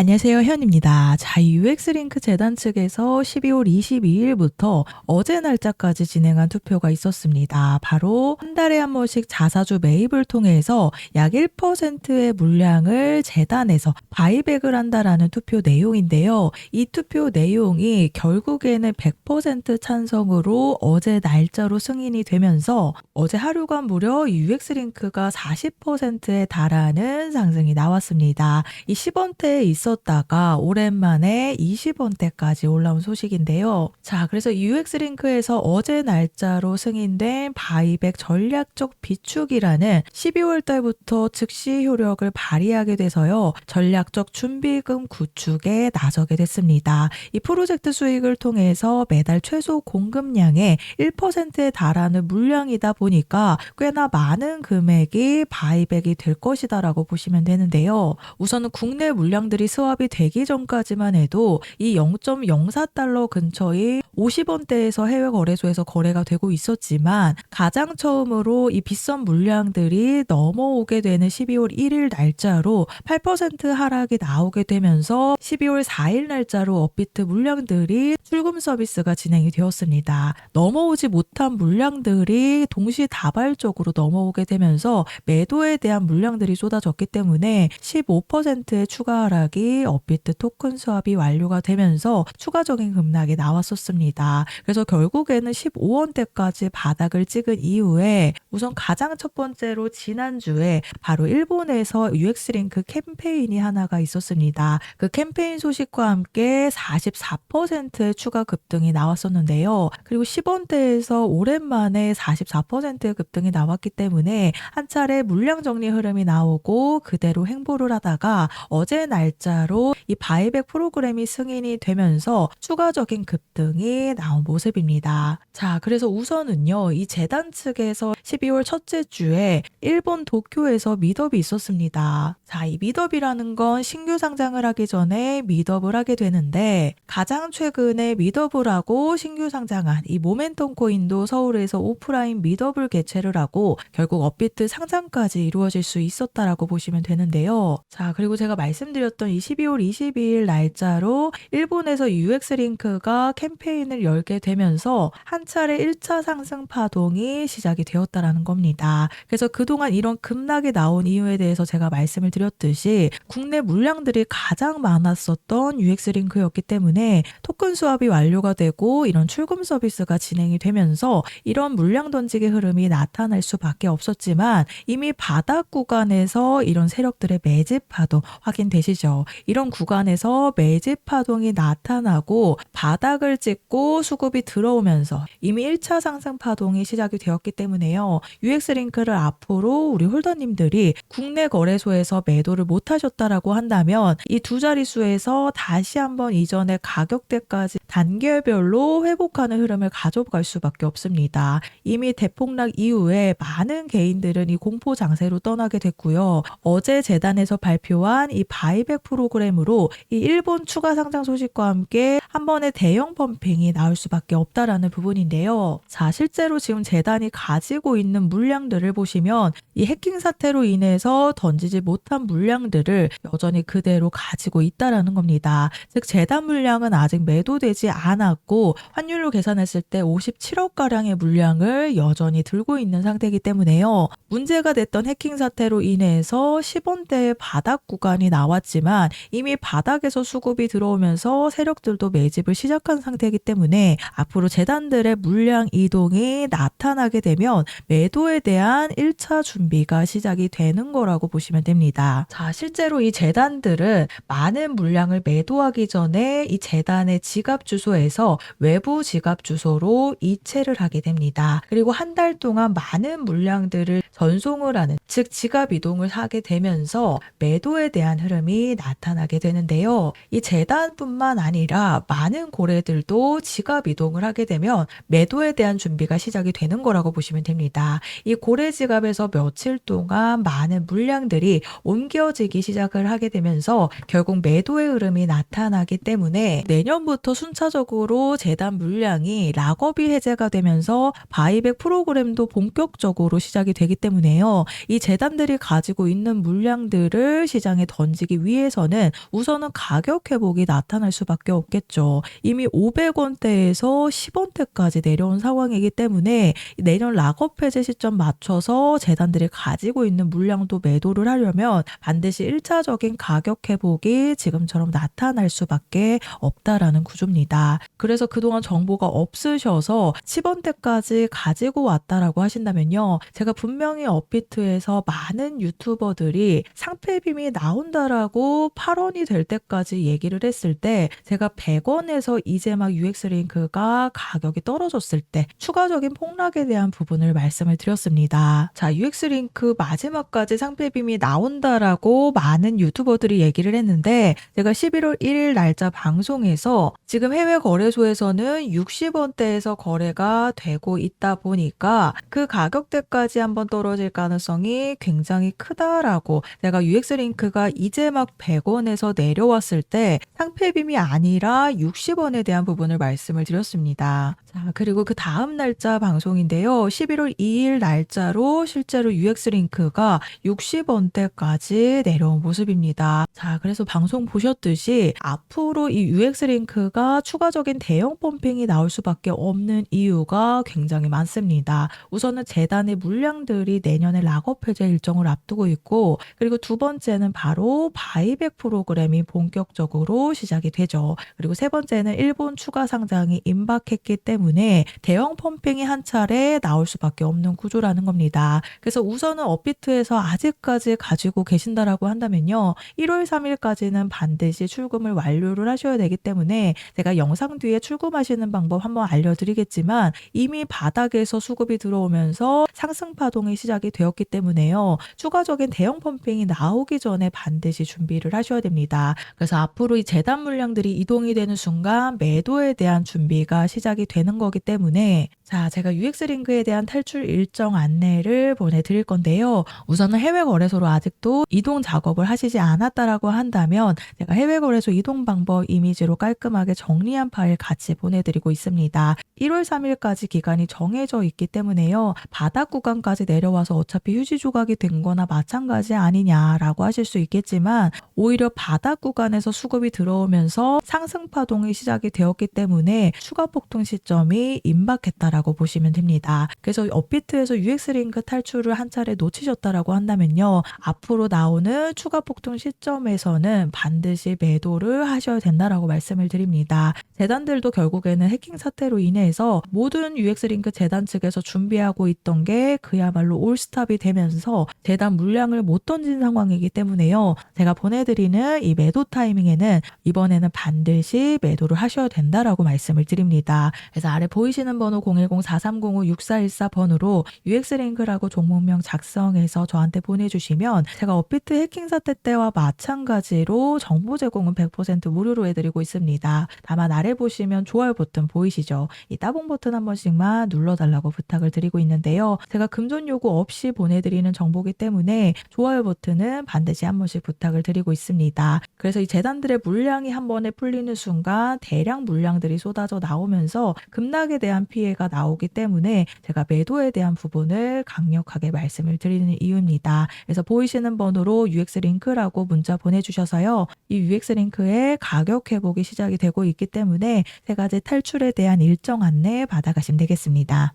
안녕하세요. 현입니다. 자, 이 UX링크 재단 측에서 12월 22일부터 어제 날짜까지 진행한 투표가 있었습니다. 바로 한 달에 한 번씩 자사주 매입을 통해서 약 1%의 물량을 재단에서 바이백을 한다라는 투표 내용인데요. 이 투표 내용이 결국에는 100% 찬성으로 어제 날짜로 승인이 되면서 어제 하루간 무려 이 UX링크가 40%에 달하는 상승이 나왔습니다. 이 10원대에 있 었다가 오랜만에 20원대까지 올라온 소식인데요. 자, 그래서 UX링크에서 어제 날짜로 승인된 바이백 전략적 비축이라는 12월 달부터 즉시 효력을 발휘하게 돼서요. 전략적 준비금 구축에 나서게 됐습니다. 이 프로젝트 수익을 통해서 매달 최소 공급량의 1%에 달하는 물량이다 보니까 꽤나 많은 금액이 바이백이 될 것이다라고 보시면 되는데요. 우선은 국내 물량들이 스왑이 되기 전까지만 해도 이 0.04달러 근처의 50원대에서 해외 거래소에서 거래가 되고 있었지만 가장 처음으로 이 비싼 물량들이 넘어오게 되는 12월 1일 날짜로 8% 하락이 나오게 되면서 12월 4일 날짜로 업비트 물량들이 출금 서비스가 진행이 되었습니다. 넘어오지 못한 물량들이 동시다발적으로 넘어오게 되면서 매도에 대한 물량들이 쏟아졌기 때문에 15%의 추가 하락이 업비트 토큰 수합이 완료가 되면서 추가적인 급락이 나왔었습니다. 그래서 결국에는 15원대까지 바닥을 찍은 이후에 우선 가장 첫 번째로 지난주에 바로 일본에서 UX링크 캠페인이 하나가 있었습니다. 그 캠페인 소식과 함께 44%의 추가 급등이 나왔었는데요. 그리고 10원대에서 오랜만에 44%의 급등이 나왔기 때문에 한 차례 물량 정리 흐름이 나오고 그대로 행보를 하다가 어제 날짜 로 이 바이백 프로그램이 승인이 되면서 추가적인 급등이 나온 모습입니다. 자, 그래서 우선은요, 이 재단 측에서 12월 첫째 주에 일본 도쿄에서 미덥이 있었습니다. 자, 이 미덥이라는 건 신규 상장을 하기 전에 미덥을 하게 되는데 가장 최근에 미덥을 하고 신규 상장한 이 모멘텀 코인도 서울에서 오프라인 미덥을 개최를 하고 결국 업비트 상장까지 이루어질 수 있었다라고 보시면 되는데요. 자, 그리고 제가 말씀드렸던 이 12월 22일 날짜로 일본에서 UX링크가 캠페인을 열게 되면서 한 차례 1차 상승 파동이 시작이 되었다라는 겁니다. 그래서 그동안 이런 급락이 나온 이유에 대해서 제가 말씀을 드렸듯이 국내 물량들이 가장 많았었던 UX링크였기 때문에 토큰 수합이 완료가 되고 이런 출금 서비스가 진행이 되면서 이런 물량 던지기 흐름이 나타날 수밖에 없었지만 이미 바닥 구간에서 이런 세력들의 매집 파동 확인되시죠? 이런 구간에서 매집 파동이 나타나고 바닥을 찍고 수급이 들어오면서 이미 1차 상승 파동이 시작이 되었기 때문에요. UX링크를 앞으로 우리 홀더님들이 국내 거래소에서 매도를 못 하셨다라고 한다면 이 두 자릿수에서 다시 한번 이전의 가격대까지 단계별로 회복하는 흐름을 가져갈 수밖에 없습니다. 이미 대폭락 이후에 많은 개인들은 이 공포 장세로 떠나게 됐고요. 어제 재단에서 발표한 이 바이백 프로 그램으로 이 일본 추가 상장 소식과 함께 한 번의 대형 펌핑이 나올 수밖에 없다라는 부분인데요. 자, 실제로 지금 재단이 가지고 있는 물량들을 보시면 이 해킹 사태로 인해서 던지지 못한 물량들을 여전히 그대로 가지고 있다라는 겁니다. 즉 재단 물량은 아직 매도되지 않았고 환율로 계산했을 때 57억 가량의 물량을 여전히 들고 있는 상태이기 때문에요. 문제가 됐던 해킹 사태로 인해서 10원대의 바닥 구간이 나왔지만 이미 바닥에서 수급이 들어오면서 세력들도 매집을 시작한 상태이기 때문에 앞으로 재단들의 물량 이동이 나타나게 되면 매도에 대한 1차 준비가 시작이 되는 거라고 보시면 됩니다. 자, 실제로 이 재단들은 많은 물량을 매도하기 전에 이 재단의 지갑 주소에서 외부 지갑 주소로 이체를 하게 됩니다. 그리고 한 달 동안 많은 물량들을 전송을 하는 즉 지갑 이동을 하게 되면서 매도에 대한 흐름이 나타나게 되는데요. 이 재단뿐만 아니라 많은 고래들도 지갑 이동을 하게 되면 매도에 대한 준비가 시작이 되는 거라고 보시면 됩니다. 이 고래 지갑에서 며칠 동안 많은 물량들이 옮겨지기 시작을 하게 되면서 결국 매도의 흐름이 나타나기 때문에 내년부터 순차적으로 재단 물량이 락업이 해제가 되면서 바이백 프로그램도 본격적으로 시작이 되기 때문에요. 이 재단들이 가지고 있는 물량들을 시장에 던지기 위해서는 입장에서는 우선은 가격 회복이 나타날 수밖에 없겠죠. 이미 500원대에서 10원대까지 내려온 상황이기 때문에 내년 락업 해제 시점 맞춰서 재단들이 가지고 있는 물량도 매도를 하려면 반드시 1차적인 가격 회복이 지금처럼 나타날 수밖에 없다라는 구조입니다. 그래서 그동안 정보가 없으셔서 10원대까지 가지고 왔다라고 하신다면요. 제가 분명히 업비트에서 많은 유튜버들이 상패빔이 나온다라고 8원이 될 때까지 얘기를 했을 때 제가 100원에서 이제 막 UX링크가 가격이 떨어졌을 때 추가적인 폭락에 대한 부분을 말씀을 드렸습니다. 자, UX링크 마지막까지 상패빔이 나온다라고 많은 유튜버들이 얘기를 했는데 제가 11월 1일 날짜 방송에서 지금 해외 거래소에서는 60원대에서 거래가 되고 있다 보니까 그 가격대까지 한번 떨어질 가능성이 굉장히 크다라고 제가 UX링크가 이제 막 100 원에서 내려왔을 때 상패빔이 아니라 60원에 대한 부분을 말씀을 드렸습니다. 자, 그리고 그 다음 날짜 방송인데요. 11월 2일 날짜로 실제로 UX링크가 60원대까지 내려온 모습입니다. 자, 그래서 방송 보셨듯이 앞으로 이 UX링크가 추가적인 대형 펌핑이 나올 수밖에 없는 이유가 굉장히 많습니다. 우선은 재단의 물량들이 내년에 락업 해제 일정을 앞두고 있고 그리고 두 번째는 바로 바이백 프로그램이 본격적으로 시작이 되죠. 그리고 세 번째는 일본 추가 상장이 임박했기 때문에 대형 펌핑이 한 차례 나올 수밖에 없는 구조라는 겁니다. 그래서 우선은 업비트에서 아직까지 가지고 계신다라고 한다면요. 1월 3일까지는 반드시 출금을 완료를 하셔야 되기 때문에 제가 영상 뒤에 출금하시는 방법 한번 알려드리겠지만 이미 바닥에서 수급이 들어오면서 상승 파동이 시작이 되었기 때문에요. 추가적인 대형 펌핑이 나오기 전에 반드시 준비를 하셔야 됩니다. 그래서 앞으로 이 재단 물량들이 이동이 되는 순간 매도에 대한 준비가 시작이 되는 거기 때문에 자, 제가 UX링크에 대한 탈출 일정 안내를 보내드릴 건데요. 우선은 해외 거래소로 아직도 이동 작업을 하시지 않았다라고 한다면 제가 해외 거래소 이동 방법 이미지로 깔끔하게 정리한 파일 같이 보내드리고 있습니다. 1월 3일까지 기간이 정해져 있기 때문에요. 바닥 구간까지 내려와서 어차피 휴지 조각이 된 거나 마찬가지 아니냐라고 하실 수 있겠지만 오히려 바닥 구간에서 수급이 들어오면서 상승 파동이 시작이 되었기 때문에 추가 폭등 시점이 임박했다라고 보시면 됩니다. 그래서 업비트에서 UX링크 탈출을 한 차례 놓치셨다라고 한다면요. 앞으로 나오는 추가 폭등 시점에서는 반드시 매도를 하셔야 된다라고 말씀을 드립니다. 재단들도 결국에는 해킹 사태로 인해서 모든 UX링크 재단 측에서 준비하고 있던 게 그야말로 올스탑이 되면서 재단 물량을 못 던진 상황이기 때문에요. 제가 보내드리는 이 매도 타이밍에는 이번에는 반드시 매도를 하셔야 된다라고 말씀을 드립니다. 그래서 아래 보이시는 번호 010-4305-6414번으로 UX링크라고 종목명 작성해서 저한테 보내주시면 제가 업비트 해킹 사태 때와 마찬가지로 정보 제공은 100% 무료로 해드리고 있습니다. 다만 아래 보시면 좋아요 버튼 보이시죠? 이 따봉 버튼 한 번씩만 눌러달라고 부탁을 드리고 있는데요. 제가 금전 요구 없이 보내드리는 정보기 때문에 좋아요 버튼은 반드시 한 번씩 부탁을 드리고 있습니다. 그래서 이 재단들의 물량이 한 번에 풀리는 순간 대량 물량들이 쏟아져 나오면서 급락에 대한 피해가 나 오기 때문에 제가 매도에 대한 부분을 강력하게 말씀을 드리는 이유입니다. 그래서 보이시는 번호로 UX링크라고 문자 보내주셔서요. 이 UX링크의 가격 회복이 시작이 되고 있기 때문에 세 가지 탈출에 대한 일정 안내 받아가시면 되겠습니다.